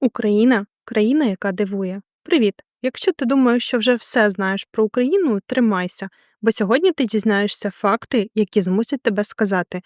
Україна країна, яка дивує. Привіт! Якщо ти думаєш, що вже все знаєш про Україну, тримайся, бо сьогодні ти дізнаєшся факти, які змусять тебе сказати: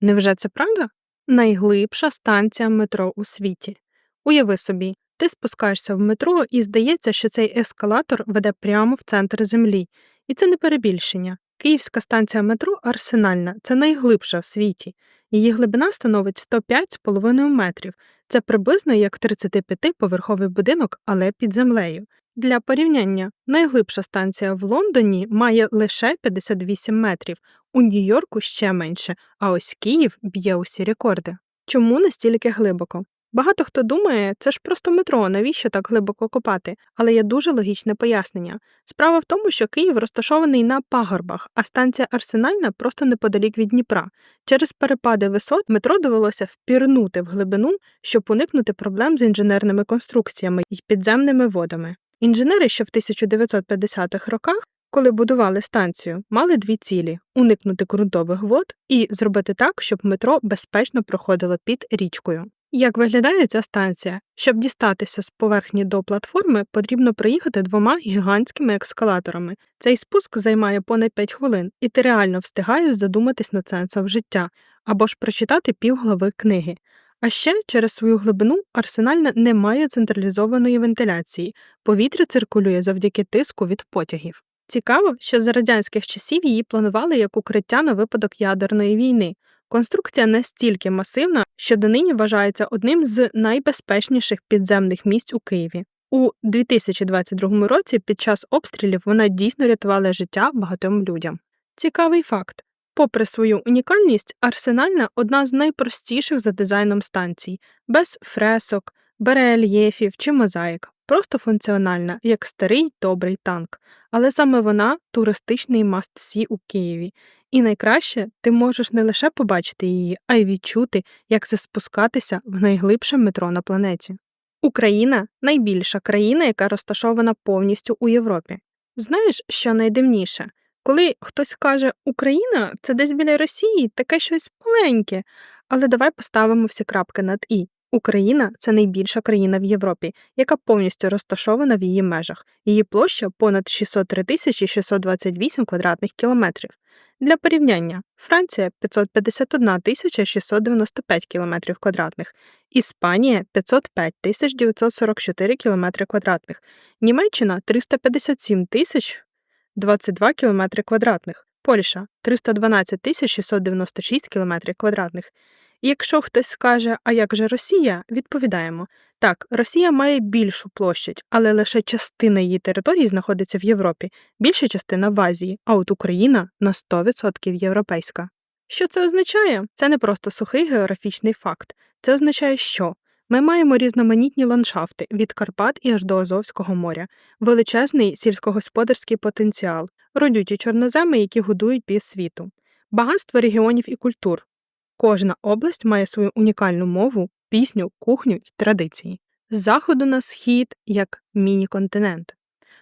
невже це правда? Найглибша станція метро у світі. Уяви собі, ти спускаєшся в метро і здається, що цей ескалатор веде прямо в центр землі. І це не перебільшення. Київська станція метро Арсенальна це найглибша в світі. Її глибина становить 105,5 метрів. Це приблизно як 35-поверховий будинок, але під землею. Для порівняння, найглибша станція в Лондоні має лише 58 метрів, у Нью-Йорку ще менше, а ось Київ б'є усі рекорди. Чому настільки глибоко? Багато хто думає, це ж просто метро, навіщо так глибоко копати, але є дуже логічне пояснення. Справа в тому, що Київ розташований на пагорбах, а станція Арсенальна просто неподалік від Дніпра. Через перепади висот метро довелося впірнути в глибину, щоб уникнути проблем з інженерними конструкціями і підземними водами. Інженери, ще в 1950-х роках, коли будували станцію, мали дві цілі: уникнути ґрунтових вод і зробити так, щоб метро безпечно проходило під річкою. Як виглядає ця станція? Щоб дістатися з поверхні до платформи, потрібно проїхати двома гігантськими ескалаторами. Цей спуск займає понад 5 хвилин, і ти реально встигаєш задуматись над сенсом життя або ж прочитати півглави книги. А ще через свою глибину арсенальна не має централізованої вентиляції, повітря циркулює завдяки тиску від потягів. Цікаво, що за радянських часів її планували як укриття на випадок ядерної війни. Конструкція настільки масивна, що донині вважається одним з найбезпечніших підземних місць у Києві. У 2022 році під час обстрілів вона дійсно рятувала життя багатьом людям. Цікавий факт. Попри свою унікальність, арсенальна одна з найпростіших за дизайном станцій, без фресок, барельєфів чи мозаїк, просто функціональна, як старий добрий танк. Але саме вона туристичний маст-сі у Києві. І найкраще ти можеш не лише побачити її, а й відчути, як це спускатися в найглибше метро на планеті. Україна найбільша країна, яка розташована повністю у Європі. Знаєш, що найдивніше? Коли хтось каже Україна, це десь біля Росії, таке щось маленьке. Але давай поставимо всі крапки над І. Україна це найбільша країна в Європі, яка повністю розташована в її межах. Її площа понад 603 тисячі 628 квадратних кілометрів. Для порівняння Франція 551 тисяча 695 кілометрів квадратних, Іспанія 505 тисяч 944 кілометри квадратних, Німеччина 357 тисяч 22 кілометри квадратних, Польща 312 тисяч 696 кілометрів квадратних. Якщо хтось скаже, а як же Росія, відповідаємо так, Росія має більшу площадь, але лише частина її території знаходиться в Європі, більша частина в Азії, а от Україна на 100% європейська. Що це означає? Це не просто сухий географічний факт. Це означає, що ми маємо різноманітні ландшафти від Карпат і аж до Азовського моря, величезний сільськогосподарський потенціал, родючі чорноземи, які годують півсвіту, багатство регіонів і культур. Кожна область має свою унікальну мову, пісню, кухню й традиції. З заходу на схід як міні-континент.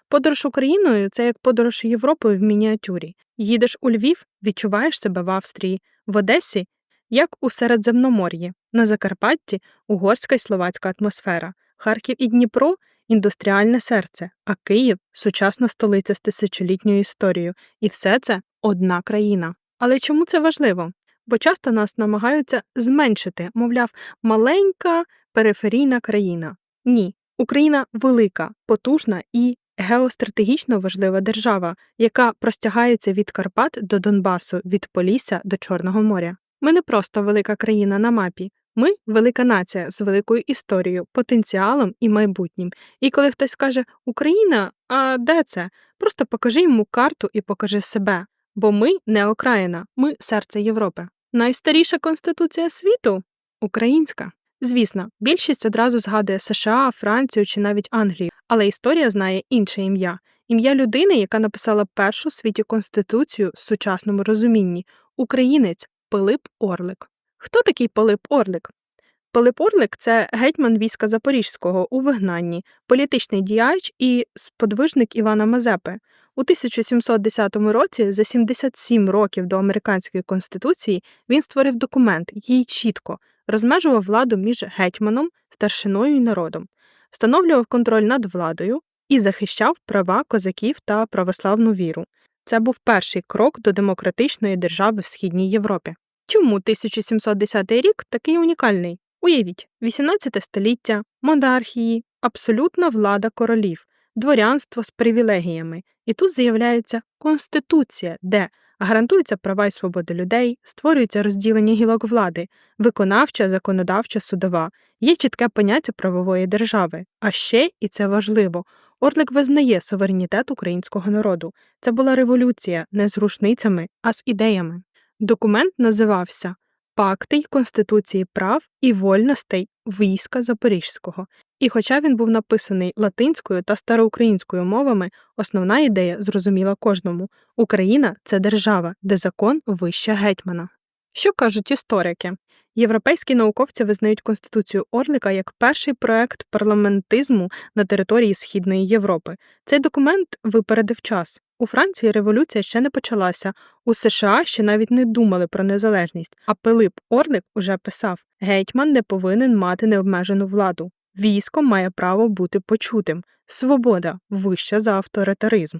Подорож Україною це як подорож Європою в мініатюрі. Їдеш у Львів, відчуваєш себе в Австрії, в Одесі як у Середземномор'ї, на Закарпатті угорська й словацька атмосфера, Харків і Дніпро індустріальне серце, а Київ сучасна столиця з тисячолітньою історією. І все це одна країна. Але чому це важливо? Бо часто нас намагаються зменшити, мовляв, маленька периферійна країна. Ні, Україна велика, потужна і геостратегічно важлива держава, яка простягається від Карпат до Донбасу, від Полісся до Чорного моря. Ми не просто велика країна на мапі, ми велика нація з великою історією, потенціалом і майбутнім. І коли хтось каже Україна, а де це? Просто покажи йому карту і покажи себе. Бо ми не окраїна, ми серце Європи. Найстаріша конституція світу українська. Звісно, більшість одразу згадує США, Францію чи навіть Англію, але історія знає інше ім'я ім'я людини, яка написала першу світі конституцію в сучасному розумінні українець Пилип Орлик. Хто такий Пилип Орлик? Пилип Орлик це гетьман війська Запорізького у вигнанні, політичний діяч і сподвижник Івана Мазепи. У 1710 році, за 77 років до американської конституції, він створив документ, який чітко розмежував владу між гетьманом, старшиною і народом, встановлював контроль над владою і захищав права козаків та православну віру. Це був перший крок до демократичної держави в Східній Європі. Чому 1710 рік такий унікальний? Уявіть, 18 століття, монархії, абсолютна влада королів, дворянство з привілегіями, і тут з'являється конституція, де гарантуються права і свободи людей, створюється розділення гілок влади, виконавча, законодавча, судова, є чітке поняття правової держави. А ще, і це важливо, Орлик визнає суверенітет українського народу. Це була революція не з рушницями, а з ідеями. Документ називався Пакти й Конституції прав і вольностей війська Запорізького. І, хоча він був написаний латинською та староукраїнською мовами, основна ідея зрозуміла кожному Україна це держава, де закон вище гетьмана. Що кажуть історики? Європейські науковці визнають Конституцію Орлика як перший проект парламентизму на території Східної Європи. Цей документ випередив час. У Франції революція ще не почалася, у США ще навіть не думали про незалежність, а Пилип Орлик уже писав: гетьман не повинен мати необмежену владу. Військо має право бути почутим, свобода вища за авторитаризм.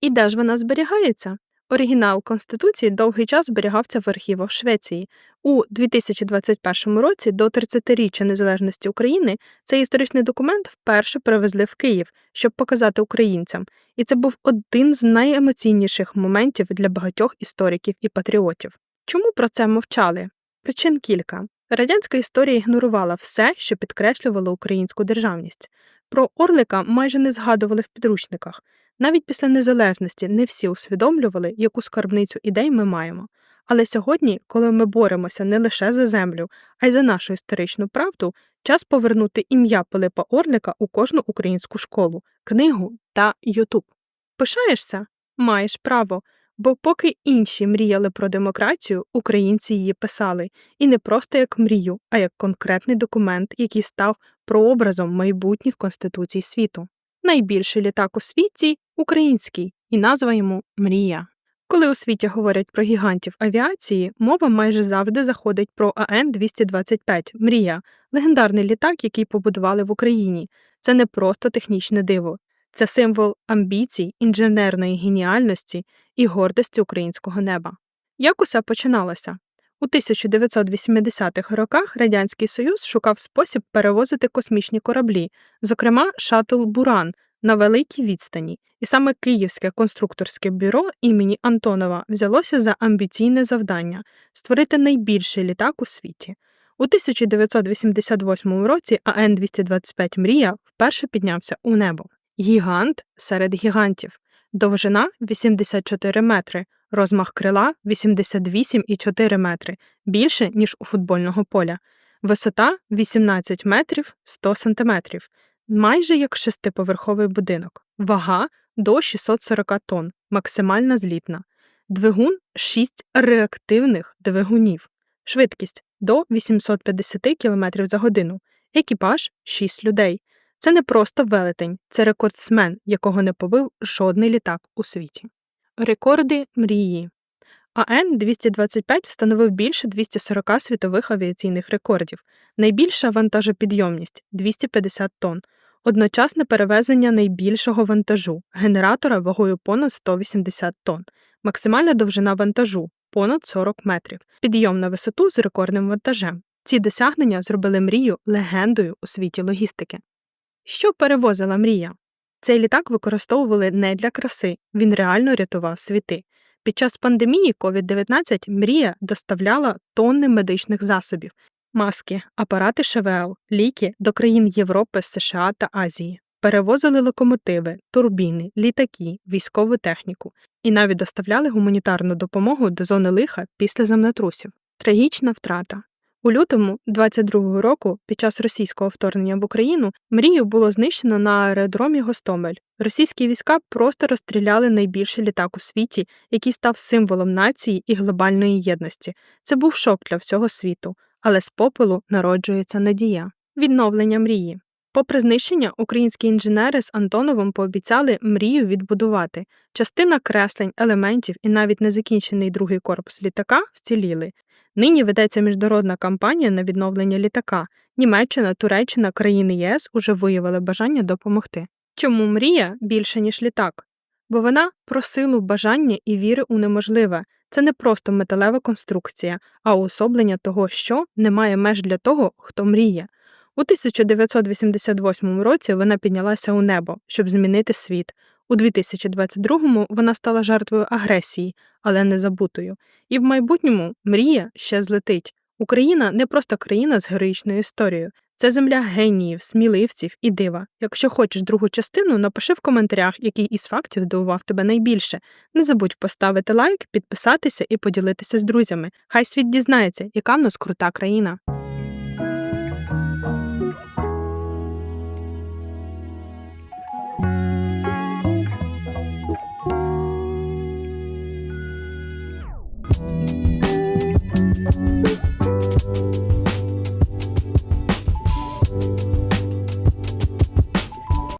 І де ж вона зберігається? Оригінал Конституції довгий час зберігався в архівах Швеції. У 2021 році до 30-річчя незалежності України цей історичний документ вперше привезли в Київ, щоб показати українцям, і це був один з найемоційніших моментів для багатьох істориків і патріотів. Чому про це мовчали? Причин кілька. Радянська історія ігнорувала все, що підкреслювало українську державність. Про Орлика майже не згадували в підручниках. Навіть після незалежності не всі усвідомлювали, яку скарбницю ідей ми маємо. Але сьогодні, коли ми боремося не лише за землю, а й за нашу історичну правду, час повернути ім'я Пилипа Орлика у кожну українську школу, книгу та Ютуб. Пишаєшся? Маєш право. Бо поки інші мріяли про демократію, українці її писали, і не просто як мрію, а як конкретний документ, який став прообразом майбутніх конституцій світу. Найбільший літак у світі український, і назва йому Мрія. Коли у світі говорять про гігантів авіації, мова майже завжди заходить про АН-225 Мрія, легендарний літак, який побудували в Україні. Це не просто технічне диво, це символ амбіцій, інженерної геніальності і гордості українського неба. Як усе починалося? У 1980-х роках Радянський Союз шукав спосіб перевозити космічні кораблі, зокрема шатл Буран на великій відстані, і саме Київське конструкторське бюро імені Антонова взялося за амбіційне завдання створити найбільший літак у світі. У 1988 році АН-225 Мрія вперше піднявся у небо. Гігант серед гігантів, довжина 84 метри, розмах крила 88,4 метри, більше, ніж у футбольного поля, висота 18 метрів 100 сантиметрів, майже як шестиповерховий будинок, вага до 640 тонн, максимальна злітна, двигун 6 реактивних двигунів, швидкість до 850 км за годину, екіпаж 6 людей. Це не просто велетень, це рекордсмен, якого не побив жодний літак у світі. Рекорди мрії. АН 225 встановив більше 240 світових авіаційних рекордів, найбільша вантажопідйомність 250 тонн, одночасне перевезення найбільшого вантажу, генератора вагою понад 180 тонн, максимальна довжина вантажу понад 40 метрів, підйом на висоту з рекордним вантажем. Ці досягнення зробили мрію легендою у світі логістики. Що перевозила мрія? Цей літак використовували не для краси, він реально рятував світи. Під час пандемії COVID-19 мрія доставляла тонни медичних засобів, маски, апарати ШВЛ, ліки до країн Європи, США та Азії. Перевозили локомотиви, турбіни, літаки, військову техніку і навіть доставляли гуманітарну допомогу до зони лиха після землетрусів. Трагічна втрата. У лютому 22-го року, під час російського вторгнення в Україну, мрію було знищено на аеродромі Гостомель. Російські війська просто розстріляли найбільший літак у світі, який став символом нації і глобальної єдності. Це був шок для всього світу, але з попелу народжується надія. Відновлення мрії. Попри знищення, українські інженери з Антоновим пообіцяли мрію відбудувати. Частина креслень, елементів і навіть незакінчений другий корпус літака вціліли. Нині ведеться міжнародна кампанія на відновлення літака. Німеччина, Туреччина, країни ЄС уже виявили бажання допомогти. Чому мрія більше, ніж літак? Бо вона про силу бажання і віри у неможливе. Це не просто металева конструкція, а уособлення того, що немає меж для того, хто мріє. У 1988 році вона піднялася у небо, щоб змінити світ. У 2022-му вона стала жертвою агресії, але не забутою. І в майбутньому мрія ще злетить. Україна не просто країна з героїчною історією. Це земля геніїв, сміливців і дива. Якщо хочеш другу частину, напиши в коментарях, який із фактів здивував тебе найбільше. Не забудь поставити лайк, підписатися і поділитися з друзями. Хай світ дізнається, яка в нас крута країна.